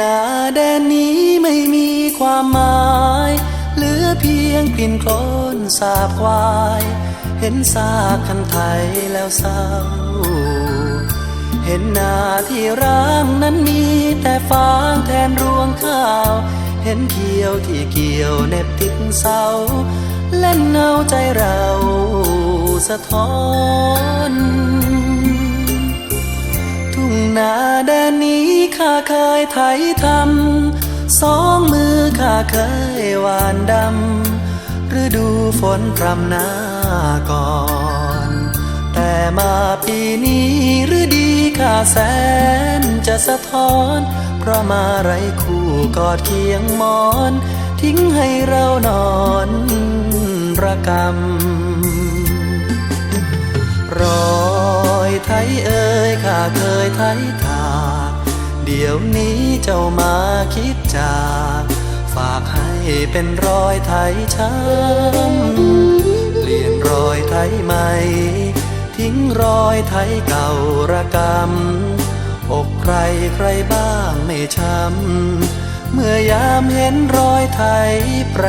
นาแดนนี้ไม่มีความหมาย เหลือเพียงกลิ่นโคลนสาบควาย เห็นซากคันไทยแล้วเศร้า เห็นนาที่ร้างนั้นมีแต่ฟางแทนรวงข้าว เห็นเขียวที่เกี่ยวเน็บติดเสาเล่นเงาใจเราสะท้อน นาแดนนี้ข้าเคยไถทำสองมือข้าเคยหวานดำฤดูฝนพรำหน้าก่อน แต่มาปีนี้ฤดีข้าแสนจะสะท้อน เพราะมาไรคู่กอดเคียงมอน ทิ้งให้เรานอนระกำรอ ไทยเอ่ยข้าเคยไทยทากเดี๋ยวนี้เจ้ามาคิดจากฝากให้เป็นรอยไทยช้ำเปลี่ยนรอยไทยใหม่ ทิ้งรอยไทยเก่าระกำอกใครใครบ้างไม่ช้ำเมื่อยามเห็นรอยไทยแปร